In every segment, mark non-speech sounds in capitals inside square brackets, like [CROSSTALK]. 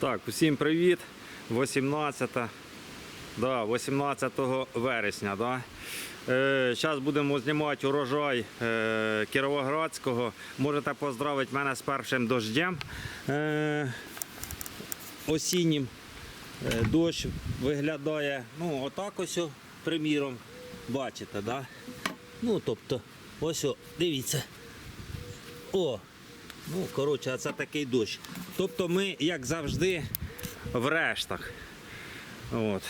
Так, усім привіт. 18, да, 18 вересня. Да. Е, Зараз будемо знімати урожай е, Кіровоградського. Можете поздравити мене з першим дождем. Е, осіннім. Е, Дощ виглядає ну, отак ось, приміром. Бачите, да? Ну, тобто, ось, дивіться. О, Ну, коротше, це такий дощ. Тобто ми, як завжди, в рештах. От.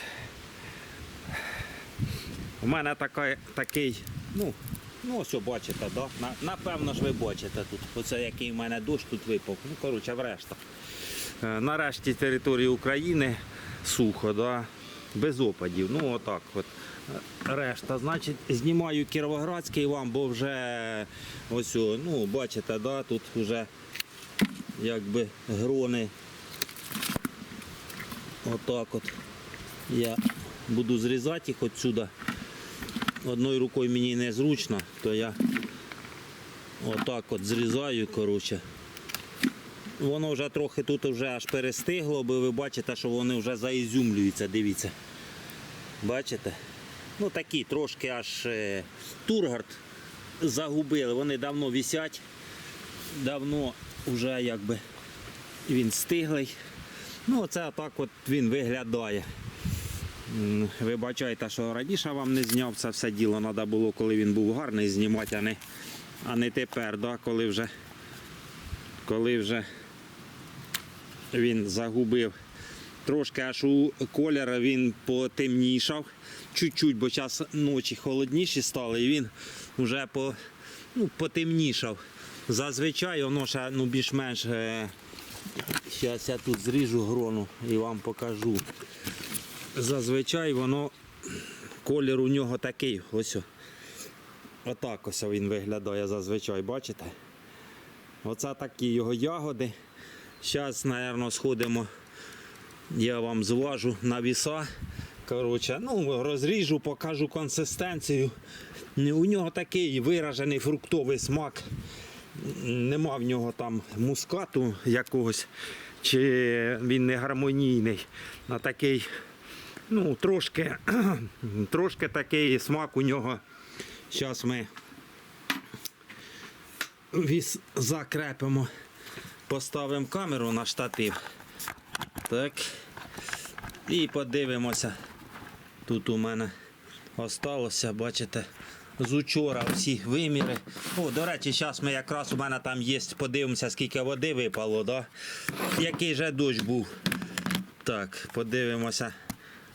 У мене така, такий, ну, ну ось бачите, да? На- напевно ж ви бачите тут. Оце який в мене дощ тут випав. Ну, коротше, в рештах. Е, На решті території України сухо, да? без опадів. Ну, отак от. Решта, значить, знімаю Кіровоградський вам, бо вже ось, ну, бачите, да, тут вже якби грони. Отак от. Я буду зрізати їх отсюда. Одною рукою мені незручно, то я отак от зрізаю, коротше. Воно вже трохи тут вже аж перестигло, бо ви бачите, що вони вже заізюмлюються, дивіться. Бачите? Ну такі трошки аж е, тургард загубили. Вони давно висять, давно вже якби він стиглий. Ну, оце так от він виглядає. Вибачайте, що раніше вам не зняв це все діло. Треба було, коли він був гарний, знімати, а не, а не тепер, да, коли вже коли вже він загубив. Трошки аж у кольора він потемнішав. Чуть-чуть, бо зараз ночі холодніші стали, і він вже по, ну, потемнішав. Зазвичай воно ще ну, більш-менш. Зараз я тут зріжу грону і вам покажу. Зазвичай воно колір у нього такий. Ось. Отак ось він виглядає зазвичай, бачите? Оце такі його ягоди. Зараз, мабуть, сходимо, я вам зважу на віса. Коротше, ну, розріжу, покажу консистенцію. У нього такий виражений фруктовий смак. Нема в нього там мускату якогось, чи він не гармонійний. А такий, ну, трошки, [CLEARS THROAT] трошки такий смак у нього. Зараз ми віз закрепимо, поставимо камеру на штатив. Так. І подивимося. Тут у мене осталося, бачите, з учора всі виміри. О, до речі, зараз ми якраз у мене там є, подивимося, скільки води випало, да? який же дощ був. Так, подивимося,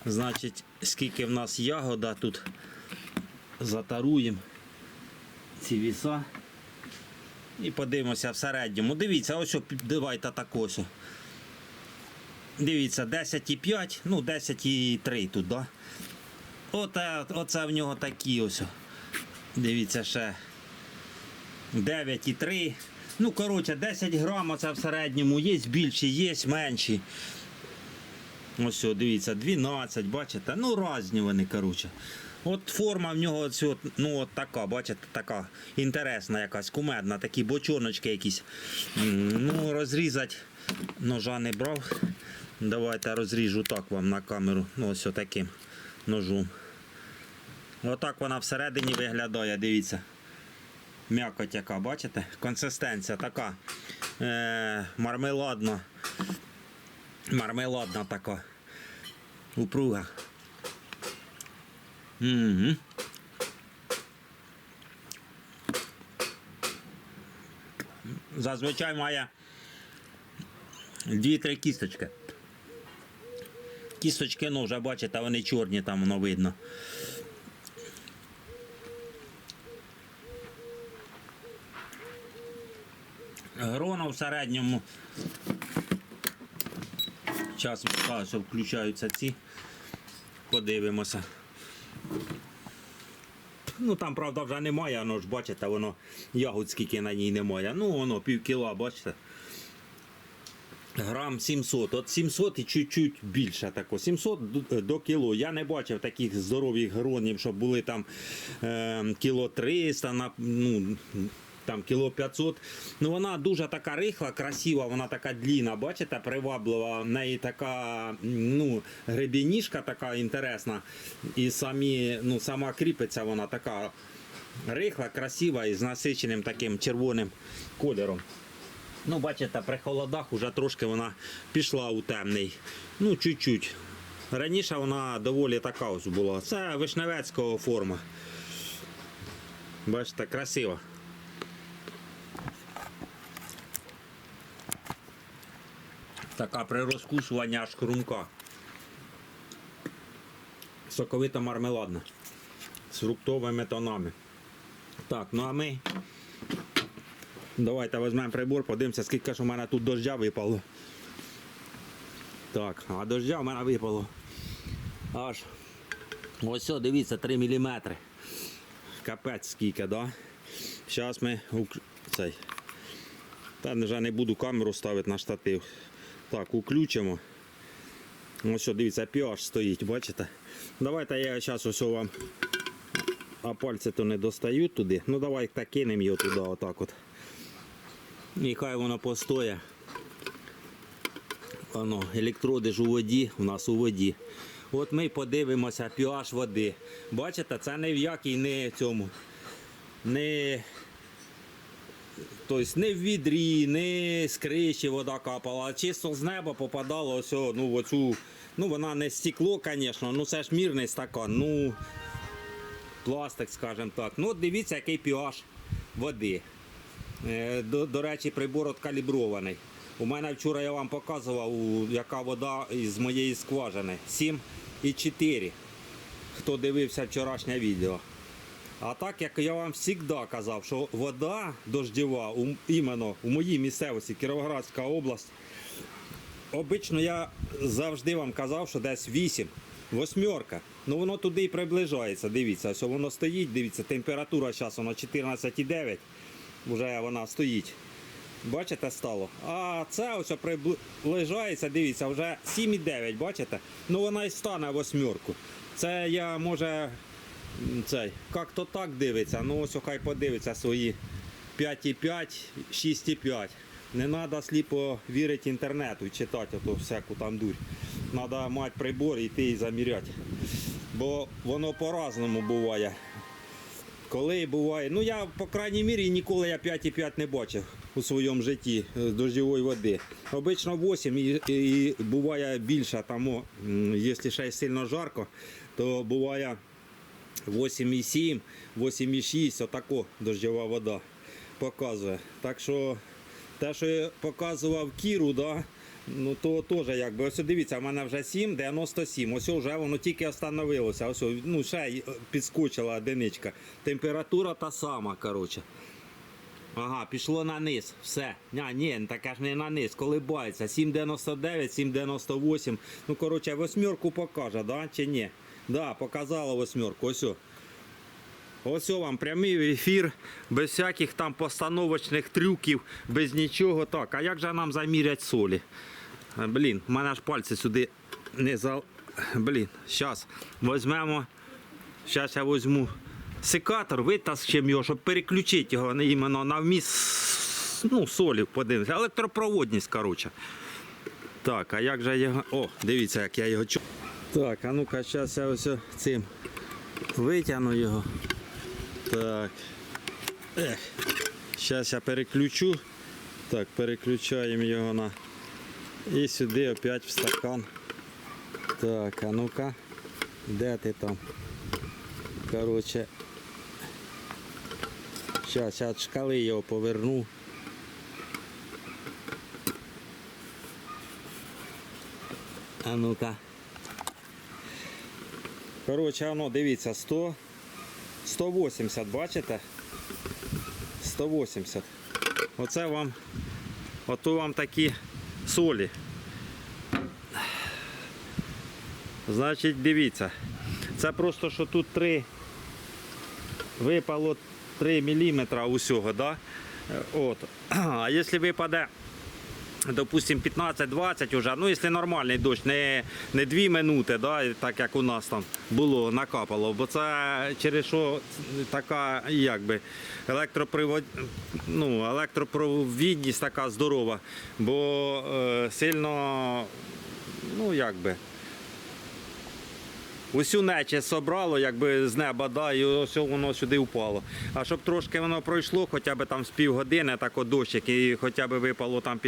значить, скільки в нас ягода тут. Затаруємо ці віса. І подивимося в середньому. Дивіться, ось давайте так ось. Дивіться, 10,5, ну 10,3 тут, да? Оце, оце в нього такі ось. Дивіться ще. 9,3. Ну, коротше, 10 грам оце в середньому. Є більші, є менші. Ось, дивіться, 12, бачите? Ну, різні вони, коротше. От форма в нього ось, от, ну, от така, бачите, така інтересна якась, кумедна, такі бочоночки якісь. Ну, розрізати ножа не брав. Давайте розріжу так вам на камеру. Ну, ось таким ножом. Отак вона всередині виглядає, дивіться. М'якоть яка, бачите? Консистенція така е, мармеладна. Мармеладна така. Упруга. Угу. Зазвичай має дві-три кісточки. Кісточки, ну вже бачите, вони чорні, там воно видно. Грона в середньому. Зараз що включаються ці. Подивимося. Ну там, правда, вже немає, воно ж бачите, воно ягод скільки на ній немає. Ну, воно пів кіла, бачите. Грам 700. От 700 і чуть-чуть більше тако. 700 до- до кіло. Я не бачив таких здорових гронів, щоб були там е, кіло 300. На, ну, там кіло 500. Ну вона дуже така рихла, красива, вона така длінна, бачите, приваблива. В неї така ну, гребінішка така інтересна. І самі, ну, сама кріпиться вона така рихла, красива і з насиченим таким червоним кольором. Ну, бачите, при холодах вже трошки вона пішла у темний. Ну, чуть-чуть. Раніше вона доволі така ось була. Це вишневецького форма. Бачите, красиво. Така при розкушуванні аж хрумка. Соковита мармеладна. З фруктовими тонами. Так, ну а ми Давайте візьмемо прибор, подивимося, скільки ж у мене тут дождя випало. Так, а дождя в мене випало. Аж. Ось, о, дивіться, 3 мм. Капець скільки, да? Зараз ми цей. Та вже не буду камеру ставити на штатив. Так, уключимо. Ось, що, дивіться, pH стоїть, бачите? Давайте я зараз ось вам. А пальці то не достають туди. Ну давай так кинемо його туди, отак от. І хай воно постоє. Воно, електроди ж у воді, у нас у воді. От ми подивимося pH води. Бачите, це не в якій не цьому. Не, тобто не в відрі, не з криші вода капала, а чисто з неба попадало ось, ну, оцю, ну вона не стекло, звісно, ну це ж мірний стакан. Ну, пластик, скажімо так. Ну, дивіться, який pH води. Е, До, до речі, прибор откалібрований. У мене вчора я вам показував, яка вода із моєї скважини. 7,4. Хто дивився вчорашнє відео. А так, як я вам завжди казав, що вода дождєва, іменно у моїй місцевості, Кіровоградська область, Обично я завжди вам казав, що десь 8, восьмерка. Ну воно туди і приближається. Дивіться, ось воно стоїть, дивіться, температура зараз вона 14,9. Вже вона стоїть. Бачите, стало. А це ось приближається, дивіться, вже 7,9, бачите? Ну вона і стане восьмерку. Це я може цей, як то так дивиться, ну ось хай подивиться свої 5,5, 6,5. Не треба сліпо вірити інтернету і читати ото всяку там дурь. Треба мати прибор і йти і заміряти. Бо воно по-разному буває. Коли буває, ну я по крайній мірі ніколи я 5,5 не бачив у своєму житті е, дождьової води. Обично 8 і, і буває більше, тому, якщо ще сильно жарко, то буває 8,7, 8,6, отако дождьова вода показує. Так що те, що я показував Кіру, да, ну то теж якби. Ось дивіться, в мене вже 7,97. Ось вже воно тільки остановилося. Ось, ну, ще е, підскочила одиничка. Температура та сама, коротше. Ага, пішло на низ. Все. А, ні, таке ж не на низ, колибається. 7,99, 7,98. Ну, коротше, восьмерку покаже, да, чи ні? Да, показала восьмерку. Ось. о. Ось вам прямий ефір, без всяких там постановочних трюків, без нічого. Так, а як же нам замірять солі? Е, Блін, в мене ж пальці сюди не за. Блін, зараз візьмемо. Зараз я візьму секатор, витащимо його, щоб переключити його іменно на вміст ну, солі, подивимося. Електропроводність, коротше. Так, а як же його. О, дивіться, як я його чу. Так, а ну-ка, зараз я ось цим витягну його. Так. Ех. Зараз я переключу. Так, переключаємо його на. І сюди опять в стакан. Так, а ну-ка. Де ти там? Коротше. Зараз я від шкали його поверну. А ну-ка. Коротше, воно, дивіться, 100, 180, бачите? 180. Оце вам, ото вам такі солі. Значить, дивіться. Це просто, що тут 3 випало 3 мм усього, да? От. [CLEARS THROAT] А якщо випаде допустим, 15-20 вже, ну, якщо нормальний дощ, не, не 2 минути, да, так як у нас там було, накапало, бо це через що така, як би, електропривод, ну, електропровідність така здорова, бо е, сильно, ну, як би, Усю нечість собрало, якби з неба, да, і ось воно сюди впало. А щоб трошки воно пройшло, хоча б там з півгодини, так дощик, і хоча б випало там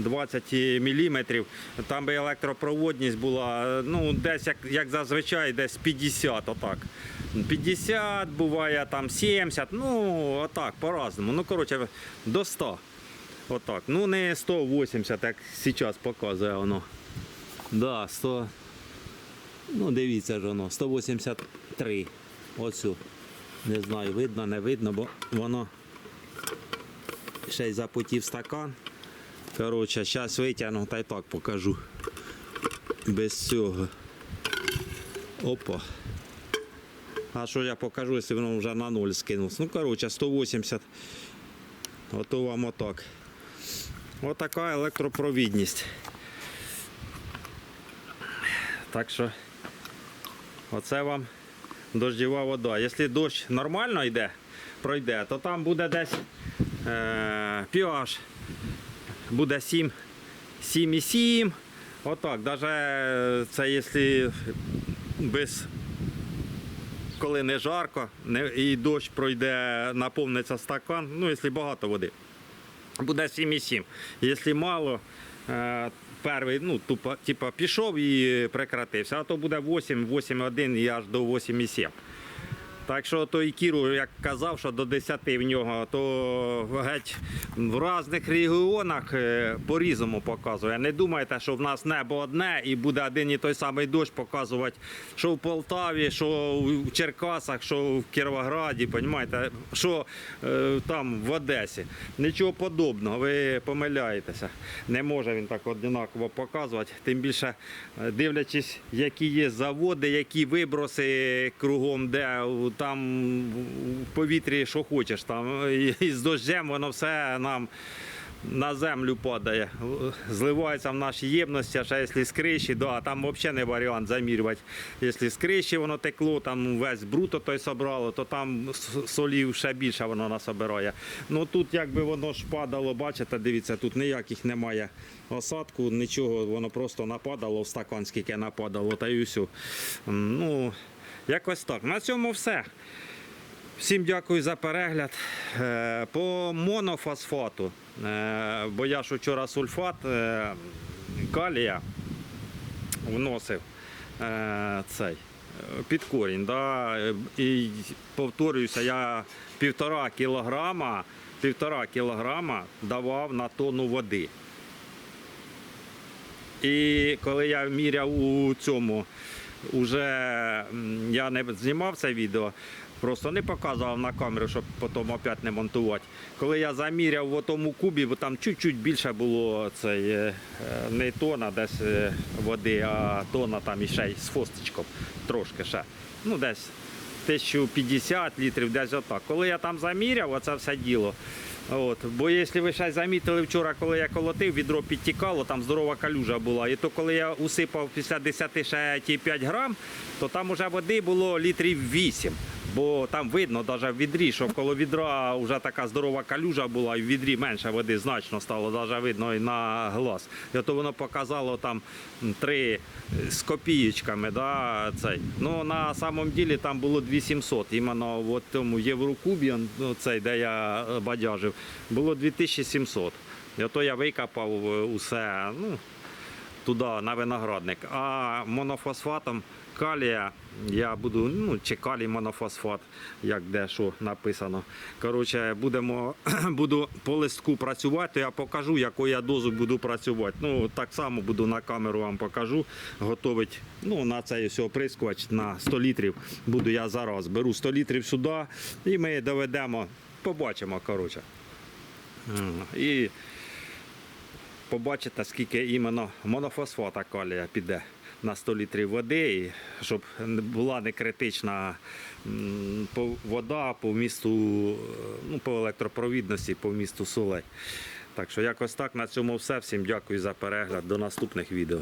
15-20 міліметрів, там би електропроводність була, ну, десь як, як зазвичай, десь 50, отак. 50, буває там 70, ну, отак, по-разному. Ну, коротше, до 100. Отак. Ну, не 180, як зараз показує воно. Да, 100. Ну, дивіться ж воно, 183. Оцю. Не знаю, видно, не видно, бо воно ще й запотів стакан. Коротше, зараз витягну та й так покажу. Без цього. Опа. А що я покажу, якщо воно вже на ноль скинулось? Ну, коротше, 180. Ото вам отак. Отака електропровідність. Так що оце вам дощова вода. Якщо дощ нормально йде, пройде, то там буде десь е, pH буде 7, 7,7. Отак. Навіть це якщо без коли не жарко не, і дощ пройде, наповниться стакан, ну якщо багато води, буде 7,7. Якщо мало, е, перший, ну, тупо, типа, пішов і прекратився, а то буде 8, 8,1 і аж до 8,7. Так що той Кіру, як казав, що до 10 в нього, то геть в різних регіонах е, по-різному показує. Не думайте, що в нас небо одне і буде один і той самий дощ показувати, що в Полтаві, що в Черкасах, що в Кіровограді, понімаєте, що е, там в Одесі. Нічого подобного, ви помиляєтеся. Не може він так однаково показувати. Тим більше е, дивлячись, які є заводи, які виброси кругом, де там в повітрі, що хочеш, там і- з дощем воно все нам. На землю падає, зливається в наші ємності, а ще якщо з криші, да, там взагалі не варіант замірювати. Якщо з криші воно текло, там весь бруто той собрало, то там солів ще більше воно насобирає. Ну тут якби воно ж падало, бачите, дивіться, тут ніяких немає осадку, нічого, воно просто нападало в стакан, скільки нападало, та й усю. Ну, якось так. На цьому все. Всім дякую за перегляд. Е, По монофосфату, е, бо я ж вчора сульфат е, калія вносив цей під корінь. Да? І повторююся, я півтора кілограма, півтора кілограма давав на тонну води. І коли я міряв у цьому, уже я не знімав це відео, просто не показував на камеру, щоб потім опять не монтувати. Коли я заміряв в тому кубі, бо там чуть-чуть більше було цей, е, е, не тона десь е, води, а тона там іще з фостичком, трошки ще. Ну, десь 1050 літрів, десь отак. Коли я там заміряв, оце все діло. От. Бо якщо ви ще замітили вчора, коли я колотив, відро підтікало, там здорова калюжа була. І то коли я усипав після 10 ще ті 5 грам, то там уже води було літрів 8. Бо там видно навіть в відрі, що коло відра вже така здорова калюжа була, і в відрі менше води значно стало, навіть видно і на глаз. І то воно показало там три з копієчками. Да, цей. Ну, на самом ділі там було 2700. Іменно в тому Єврокубі, ну, цей, де я е, бадяжив, було 2700. І то я викопав е, усе. Ну, туди на виноградник. А монофосфатом калія я буду, ну, чи калій монофосфат, як де що написано. Коротше, будемо, [CLEARS THROAT] буду по листку працювати, я покажу, якою я дозу буду працювати. Ну, так само буду на камеру вам покажу. Готовить ну, на цей оприскувач на 100 літрів. Буду я зараз. Беру 100 літрів сюди і ми доведемо, побачимо, коротше. І побачите, скільки іменно монофосфата калія піде на 100 літрів води, щоб була не критична вода по місту, ну, по електропровідності, по місту солей. Так що якось так на цьому все. Всім дякую за перегляд. До наступних відео.